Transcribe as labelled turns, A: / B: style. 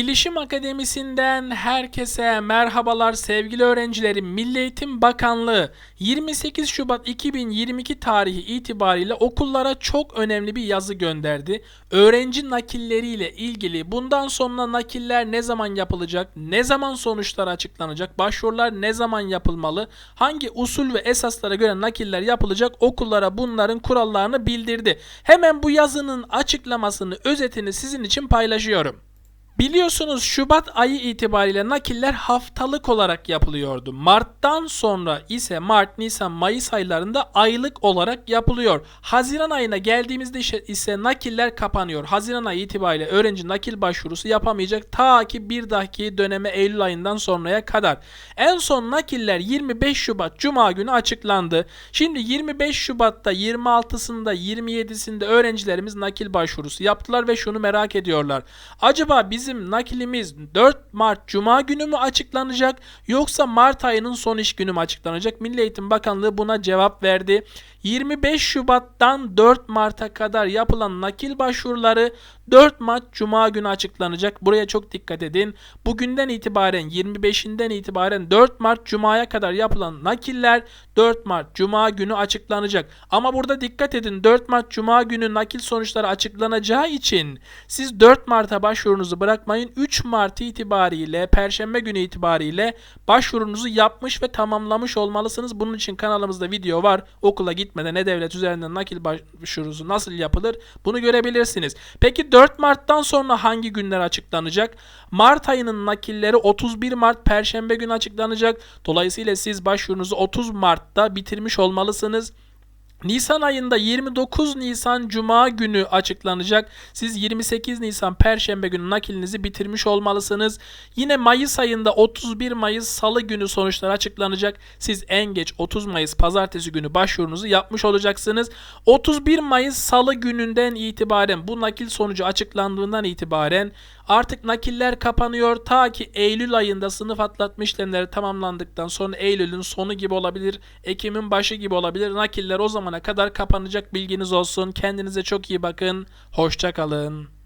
A: Bilişim Akademisi'nden herkese merhabalar sevgili öğrencilerim. Milli Eğitim Bakanlığı 28 Şubat 2022 tarihi itibariyle okullara çok önemli bir yazı gönderdi. Öğrenci nakilleriyle ilgili bundan sonra nakiller ne zaman yapılacak, ne zaman sonuçlar açıklanacak, başvurular ne zaman yapılmalı, hangi usul ve esaslara göre nakiller yapılacak okullara bunların kurallarını bildirdi. Hemen bu yazının açıklamasını, özetini sizin için paylaşıyorum. Biliyorsunuz Şubat ayı itibariyle nakiller haftalık olarak yapılıyordu. Mart'tan sonra ise Mart, Nisan, Mayıs aylarında aylık olarak yapılıyor. Haziran ayına geldiğimizde ise- nakiller kapanıyor. Haziran ayı itibariyle öğrenci nakil başvurusu yapamayacak ta ki bir dahaki döneme Eylül ayından sonraya kadar. En son nakiller 25 Şubat Cuma günü açıklandı. Şimdi 25 Şubat'ta 26'sında 27'sinde öğrencilerimiz nakil başvurusu yaptılar ve şunu merak ediyorlar. Acaba bizim nakilimiz 4 Mart Cuma günü mü açıklanacak yoksa Mart ayının son iş günü mü açıklanacak? Milli Eğitim Bakanlığı buna cevap verdi. 25 Şubat'tan 4 Mart'a kadar yapılan nakil başvuruları 4 Mart Cuma günü açıklanacak. Buraya çok dikkat edin. Bugünden itibaren 25'inden itibaren 4 Mart Cuma'ya kadar yapılan nakiller 4 Mart Cuma günü açıklanacak. Ama burada dikkat edin 4 Mart Cuma günü nakil sonuçları açıklanacağı için siz 4 Mart'a başvurunuzu bırakmayın. 3 Mart itibariyle Perşembe günü itibariyle başvurunuzu yapmış ve tamamlamış olmalısınız. Bunun için kanalımızda video var. Okula gitmeden e-devlet üzerinden nakil başvurusu nasıl yapılır bunu görebilirsiniz. Peki 4 Mart'tan sonra hangi günler açıklanacak? Mart ayının nakilleri 31 Mart Perşembe günü açıklanacak. Dolayısıyla siz başvurunuzu 30 Mart'ta bitirmiş olmalısınız. Nisan ayında 29 Nisan Cuma günü açıklanacak. Siz 28 Nisan Perşembe günü nakilinizi bitirmiş olmalısınız. Yine Mayıs ayında 31 Mayıs Salı günü sonuçlar açıklanacak. Siz en geç 30 Mayıs Pazartesi günü başvurunuzu yapmış olacaksınız. 31 Mayıs Salı gününden itibaren bu nakil sonucu açıklandığından itibaren artık nakiller kapanıyor. Ta ki Eylül ayında sınıf atlatma işlemleri tamamlandıktan sonra Eylül'ün sonu gibi olabilir. Ekim'in başı gibi olabilir. Nakiller o zamana kadar kapanacak bilginiz olsun. Kendinize çok iyi bakın. Hoşça kalın.